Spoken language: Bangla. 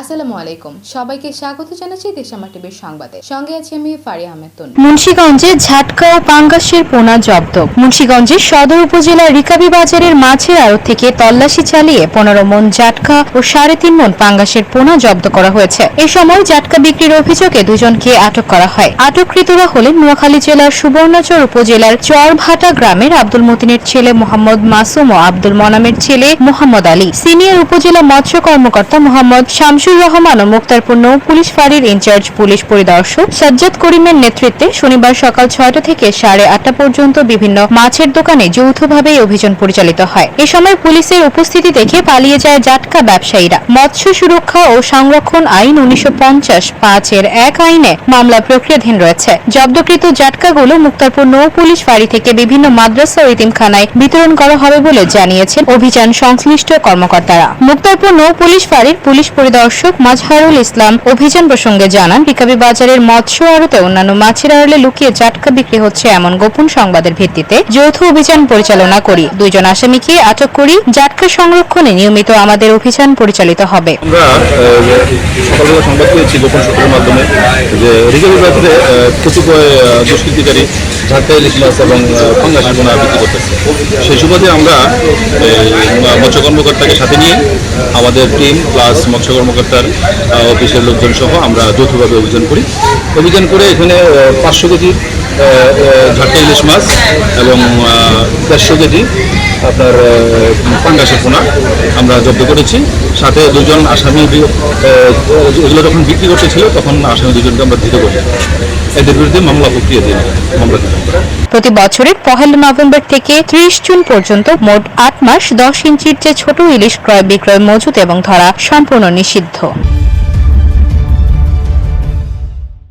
আসসালামু আলাইকুম। সবাইকে স্বাগত জানাচ্ছি দেশামা টিভির সংবাদে। সঙ্গে আছি আমি ফারি আহমেদ ঝাটকা ও পাঙ্গাসের পোনা জব্দ। সদর উপজেলার রিকাবি বাজারের আড়ত থেকে তল্লাশি চালিয়ে পনেরো মন ও সাড়ে তিন মন পাঙ্গাসের পোনা জব্দ করা হয়েছে। এ সময় বিক্রির অভিযোগে দুজনকে আটক করা হয়। আটককৃতরা হলেন নোয়াখালী জেলার সুবর্ণচর উপজেলার চরভাটা গ্রামের আব্দুল মতিনের ছেলে মোহাম্মদ মাসুম ও আব্দুল মনামের ছেলে মোহাম্মদ আলী। সিনিয়র উপজেলা মৎস্য কর্মকর্তা মোহাম্মদ শামসুর রহমান ও মুক্তারপুর নৌ পুলিশ ফাঁড়ির ইনচার্জ পুলিশ পরিদর্শক সাজ্জাদ করিমের নেতৃত্বে শনিবার সকাল ছয়টা থেকে সাড়ে আটটা পর্যন্ত বিভিন্ন মাছের দোকানে যৌথভাবে অভিযান পরিচালিত হয়। এ সময় পুলিশের উপস্থিতি দেখে পালিয়ে যায় জাটকা ব্যবসায়ীরা। মৎস্য সুরক্ষা ও সংরক্ষণ আইন উনিশশো পঞ্চাশ পাঁচের এক আইনে মামলা প্রক্রিয়াধীন রয়েছে। জব্দকৃত জাটকাগুলো মুক্তারপুর নৌ পুলিশ ফাঁড়ি থেকে বিভিন্ন মাদ্রাসা ও ইতিমখানায় বিতরণ করা হবে বলে জানিয়েছেন অভিযান সংশ্লিষ্ট কর্মকর্তারা। মুক্তারপুর নৌ পুলিশ ফাঁড়ির পুলিশ পরিদর্শক মাজহারুল ইসলাম অভিযান প্রসঙ্গে জানান বিকাবি বাজারের মৎস্য আড়তে অন্যান্য মাছের আড়লে লুকিয়ে জাটকা বিক্রি হচ্ছে এমন গোপন সংবাদের ভিত্তিতে। যৌথ অভিযান পরিচালনা করি, দুইজন আসামিকে আটক করি, জাটকা সংরক্ষণে নিয়মিত আমাদের অভিযান পরিচালিত হবে। আমরা সংবাদ পেয়েছি গোপন সূত্রের মাধ্যমে যে রিজার্ভ দুষ্কৃতিকারী ঝাঁকা মাছ এবং ফাঙ্গাসের পোনা বিক্রি করতেছে। সেই সুবাদে আমরা মৎস্য কর্মকর্তাকে সাথে নিয়ে আমাদের টিম প্লাস মৎস্য কর্মকর্তার অফিসের লোকজন সহ আমরা যৌথভাবে অভিযান করি। অভিযান করে এখানে পাঁচশো কেজি ঝাঁকা ইলিশ মাছ এবং দেড়শো কেজি আপনার পাঙ্গাসের পোনা আমরা জব্দ করেছি। সাথে দুজন আসামি এগুলো যখন বিক্রি করতে ছিল তখন আসামি দুজনকে আমরা ধৃত করি। এদের বিরুদ্ধে মামলা প্রক্রিয়া দিই মামলা প্রতি বছরের পহেলা নভেম্বর থেকে ত্রিশ জুন পর্যন্ত মোট আট মাস দশ ইঞ্চির চেয়ে ছোট ইলিশ ক্রয় বিক্রয় মজুত এবং ধরা সম্পূর্ণ নিষিদ্ধ।